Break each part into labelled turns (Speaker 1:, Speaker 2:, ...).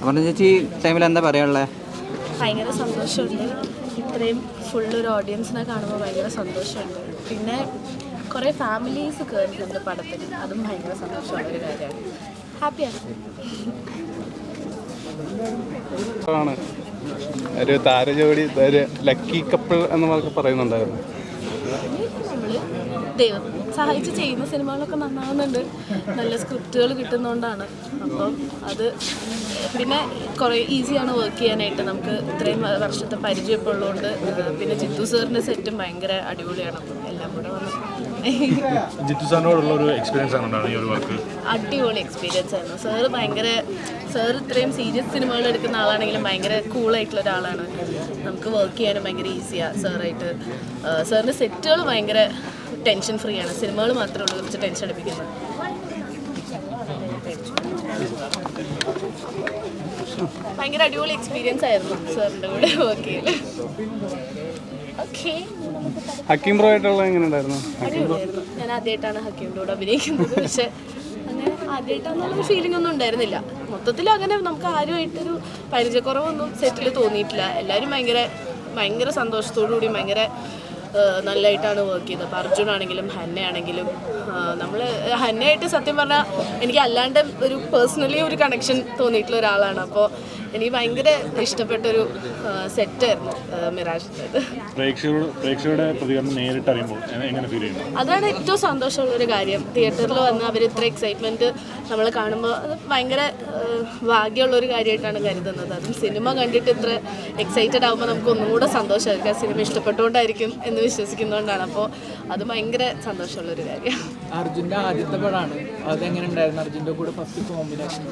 Speaker 1: അപ്പം ചേച്ചി ടൈമിൽ എന്താ പറയാനുള്ളത്
Speaker 2: ഭയങ്കര സന്തോഷമുണ്ട്. ഇത്രയും ഫുൾ ഒരു ഓഡിയൻസിനെ കാണുമ്പോൾ ഭയങ്കര സന്തോഷമുണ്ട്. പിന്നെ കുറേ ഫാമിലീസ് കയറിയിട്ടുണ്ട് പടത്തിൽ. അതും ഭയങ്കര സന്തോഷമുള്ള ഒരു കാര്യമാണ്. ഹാപ്പിയാണ്
Speaker 3: ആണ്. ഒരു താരജോടി ഒരു ലക്കി കപ്പിൾ എന്നൊക്കെ നമുക്ക്
Speaker 2: നമ്മൾ ദൈവം സഹായിച്ച് ചെയ്യുന്ന സിനിമകളൊക്കെ നന്നാവുന്നുണ്ട്. നല്ല സ്ക്രിപ്റ്റുകൾ കിട്ടുന്നതുകൊണ്ടാണ് അപ്പം അത് പിന്നെ കുറേ ഈസിയാണ് വർക്ക് ചെയ്യാനായിട്ട്. നമുക്ക് ഇത്രയും വർഷത്തെ പരിചയമൊക്കെ ഉള്ളതുകൊണ്ട് പിന്നെ ജിത്തു സാറിന്റെ സെറ്റും ഭയങ്കര അടിപൊളിയാണ്. എല്ലാം കൂടെ വന്ന്
Speaker 4: ജിത്തു സാറിനോടുള്ള ഒരു എക്സ്പീരിയൻസ് ആണ് ഈ ഒരു വർക്ക്?
Speaker 2: അടിപൊളി എക്സ്പീരിയൻസ് ആയിരുന്നു. സാറ് ഭയങ്കര സാർ ഇത്രയും സീരിയസ് സിനിമകൾ എടുക്കുന്ന ആളാണെങ്കിലും ഭയങ്കര കൂളായിട്ടുള്ള ഒരാളാണ്. നമുക്ക് വർക്ക് ചെയ്യാനും ഭയങ്കര ഈസിയാണ് സാറായിട്ട്. സാറിന്റെ സെറ്റുകൾ ഭയങ്കര ടെൻഷൻ ഫ്രീ ആണ്. സിനിമകൾ മാത്രമേ ഉള്ളൂ കുറച്ച് ടെൻഷൻ അടിപ്പിക്കുന്നത്. ഭയങ്കര അടിപൊളി എക്സ്പീരിയൻസ് ആയിരുന്നു സാറിന്റെ കൂടെ വർക്ക് ചെയ്യൽ. ഓക്കെ
Speaker 3: ഹക്കീം ബ്രോ ആയിട്ടുള്ള എങ്ങനെ ഉണ്ടായിരുന്നു
Speaker 2: അടിപൊളിയായിരുന്നു. ഞാൻ ആദ്യമായിട്ടാണ് ഹക്കീമിന്റെ കൂടെ അഭിനയിക്കുന്നത്. പക്ഷെ അങ്ങനെ ആദ്യമായിട്ടാണെന്നുള്ള ഫീലിംഗ് ഒന്നും ഉണ്ടായിരുന്നില്ല. മൊത്തത്തിൽ അങ്ങനെ നമുക്ക് ആരുമായിട്ടൊരു പരിചയക്കുറവൊന്നും സെറ്റിൽ തോന്നിയിട്ടില്ല. എല്ലാവരും ഭയങ്കര ഭയങ്കര സന്തോഷത്തോടു കൂടി ഭയങ്കര നല്ലതായിട്ടാണ് വർക്ക് ചെയ്തത്. അപ്പോൾ അർജുനാണെങ്കിലും ഹന്നയാണെങ്കിലും നമ്മൾ ഹന്നയായിട്ട് സത്യം പറഞ്ഞാൽ എനിക്ക് അല്ലാണ്ട് ഒരു പേഴ്സണലി ഒരു കണക്ഷൻ തോന്നിയിട്ടുള്ള ഒരാളാണ്. അപ്പോൾ എനിക്ക് ഭയങ്കര ഇഷ്ടപ്പെട്ടൊരു സെറ്റായിരുന്നു മിറാജിന്റെത്.
Speaker 4: പ്രേക്ഷകരുടെ പ്രേക്ഷകരുടെ പ്രതികരണം നേരിട്ട് അറിയുമ്പോൾ എങ്ങനെ ഫീൽ ചെയ്യുന്നു?
Speaker 2: അതാണ് ഏറ്റവും സന്തോഷമുള്ള ഒരു കാര്യം. തിയേറ്ററിൽ വന്ന് അവർ ഇത്ര എക്സൈറ്റ്മെന്റ് നമ്മൾ കാണുമ്പോൾ അത് ഭയങ്കര ഏഹ്, ഭാഗ്യമുള്ള ഒരു കാര്യമായിട്ടാണ് കരുതുന്നത്. അതും സിനിമ കണ്ടിട്ട് ഇത്ര എക്സൈറ്റഡ് ആകുമ്പോൾ നമുക്ക് ഒന്നും കൂടെ സന്തോഷമായിരിക്കും സിനിമ ഇഷ്ടപ്പെട്ടുകൊണ്ടായിരിക്കും എന്ന് വിശ്വസിക്കുന്നതുകൊണ്ടാണ് അപ്പോൾ അത് ഭയങ്കര സന്തോഷമുള്ള ഒരു കാര്യം.
Speaker 5: അർജുന്റെ ആദ്യത്തെ പടമാണ്. അതെങ്ങനെ ഉണ്ടായിരുന്നു? അർജുന്റെ കൂടെ ഫസ്റ്റ് കോമ്പിനേഷൻ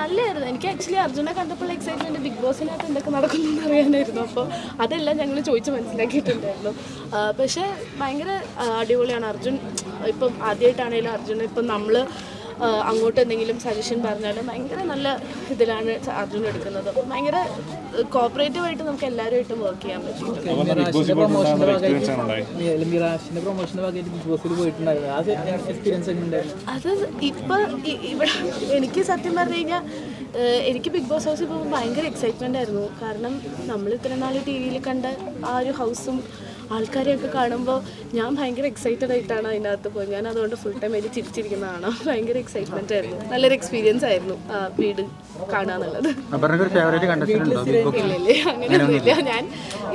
Speaker 2: നല്ലതായിരുന്നു എനിക്ക് ആക്ച്വലി അർജുനെ കണ്ടപ്പോൾ എക്സൈറ്റ്മെന്റ് ബിഗ് ബോസിനകത്ത് എന്തൊക്കെ നടക്കുന്നു അറിയാനായിരുന്നു. അപ്പോൾ അതെല്ലാം ഞങ്ങൾ ചോദിച്ച് മനസ്സിലാക്കിയിട്ടുണ്ടായിരുന്നു. പക്ഷേ ഭയങ്കര അടിപൊളിയാണ്. അർജുൻ ഇപ്പം ആദ്യമായിട്ടാണെങ്കിലും അർജുൻ ഇപ്പം നമ്മൾ അങ്ങോട്ട് എന്തെങ്കിലും സജഷൻ പറഞ്ഞാലും ഭയങ്കര നല്ല ഇതിലാണ് അർജുൻ എടുക്കുന്നത്. അപ്പം ഭയങ്കര കോപ്പറേറ്റീവ് ആയിട്ട് നമുക്ക് എല്ലാവരുമായിട്ടും വർക്ക് ചെയ്യാൻ പറ്റും. അത് ഇപ്പൊ ഇവിടെ എനിക്ക് സത്യം പറഞ്ഞു കഴിഞ്ഞാൽ എനിക്ക് ബിഗ് ബോസ് ഹൗസിൽ പോകുമ്പോൾ ഭയങ്കര എക്സൈറ്റ്മെന്റ് ആയിരുന്നു. കാരണം നമ്മൾ ഇത്ര നാൾ ടി വിയിൽ കണ്ട ആ ഒരു ഹൗസും ആൾക്കാരെയൊക്കെ കാണുമ്പോൾ ഞാൻ ഭയങ്കര എക്സൈറ്റഡ് ആയിട്ടാണ് അതിനകത്ത് പോയി ഞാൻ അതുകൊണ്ട് ഫുൾ ടൈം അതിൽ ചിരിച്ചിരിക്കുന്നതാണ്. ഭയങ്കര എക്സൈറ്റ്മെന്റ് ആയിരുന്നു. നല്ലൊരു എക്സ്പീരിയൻസ് ആയിരുന്നു ആ വീട് കാണാന്നുള്ളത്. ഇല്ല ഇല്ല അങ്ങനെയൊന്നുമില്ല. ഞാൻ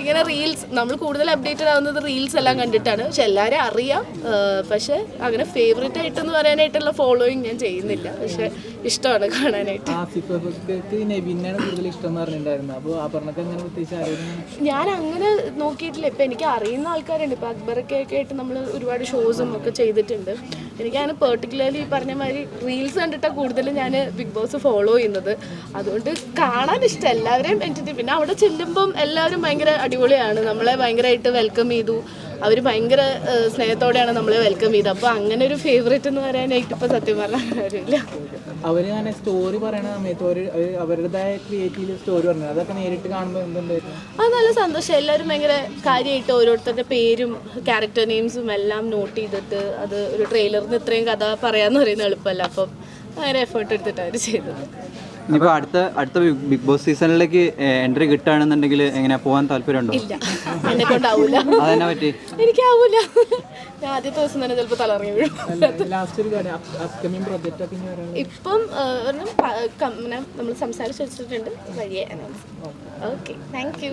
Speaker 2: ഇങ്ങനെ റീൽസ് നമ്മൾ കൂടുതൽ അപ്ഡേറ്റഡ് ആവുന്നത് റീൽസ് എല്ലാം കണ്ടിട്ടാണ്. പക്ഷെ എല്ലാവരും അറിയാം. പക്ഷെ അങ്ങനെ ഫേവറേറ്റ് ആയിട്ടെന്ന് പറയാനായിട്ടുള്ള ഫോളോയിങ് ഞാൻ ചെയ്യുന്നില്ല. പക്ഷെ ഇഷ്ടമാണ് കാണാനായിട്ട്. ഞാൻ അങ്ങനെ നോക്കിയിട്ടില്ല. ഇപ്പൊ എനിക്ക് അറിയുന്ന ആൾക്കാരുണ്ട്. ഇപ്പൊ അക്ബറൊക്കെ ആയിട്ട് നമ്മൾ ഒരുപാട് ഷോസും ഒക്കെ ചെയ്തിട്ടുണ്ട്. എനിക്കങ്ങനെ പെർട്ടിക്കുലർലി പറഞ്ഞ മാതിരി റീൽസ് കണ്ടിട്ടാണ് കൂടുതലും ഞാൻ ബിഗ് ബോസ് ഫോളോ ചെയ്യുന്നത്. അതുകൊണ്ട് കാണാൻ ഇഷ്ടം. എല്ലാവരെയും എന്റെ പിന്നെ അവിടെ ചെല്ലുമ്പം എല്ലാവരും ഭയങ്കര അടിപൊളിയാണ്. നമ്മളെ ഭയങ്കരമായിട്ട് വെൽക്കം ചെയ്തു. അവർ ഭയങ്കര സ്നേഹത്തോടെയാണ് നമ്മളെ വെൽക്കം ചെയ്തത്. അപ്പോൾ അങ്ങനെ ഒരു ഫേവറേറ്റ് എന്ന് പറയാനായിട്ട് ഇപ്പോൾ സത്യം പറഞ്ഞാൽ
Speaker 5: അവർ അങ്ങനെ സ്റ്റോറി പറയുന്ന സമയത്ത് ഒരു അവരുടേതായ ക്രിയേറ്റീവ് സ്റ്റോറി പറഞ്ഞത്. അതൊക്കെ നേരിട്ട് കാണുമ്പോൾ എന്തുണ്ടായിരുന്നു?
Speaker 2: അത് നല്ല സന്തോഷം. എല്ലാവരും ഭയങ്കര കാര്യമായിട്ട് ഓരോരുത്തരുടെ പേരും ക്യാരക്ടർ നെയിംസും എല്ലാം നോട്ട് ചെയ്തിട്ട് അത് ഒരു ട്രെയിലറിന് ഇത്രയും കഥ പറയാന്ന് പറയുന്നത് എളുപ്പമല്ല. അപ്പം ഭയങ്കര എഫേർട്ട് എടുത്തിട്ടാണ് അവർ ചെയ്തത്.
Speaker 1: ഇനിയിപ്പോൾ അടുത്ത അടുത്ത ബിഗ് ബോസ് സീസണിലേക്ക് എൻട്രി കിട്ടുകയാണെന്നുണ്ടെങ്കിൽ എങ്ങനെ പോകാൻ താല്പര്യമുണ്ടോ?
Speaker 2: ഇല്ല. എന്നെ കൊണ്ടാവൂല
Speaker 1: അതെന്നെ പറ്റി?
Speaker 2: എനിക്കാവൂല. ഞാൻ ആദ്യത്തെ ദിവസം തന്നെ ചിലപ്പോൾ തലറങ്ങി വീഴും. ഇപ്പം ഏഹ്, ഒരെണ്ണം പ- കം- ഇങ്ങനെ നമ്മൾ സംസാരിച്ച് വെച്ചിട്ടുണ്ട്. വഴിയെ അനൗൺസ് ഓക്കെ. Thank you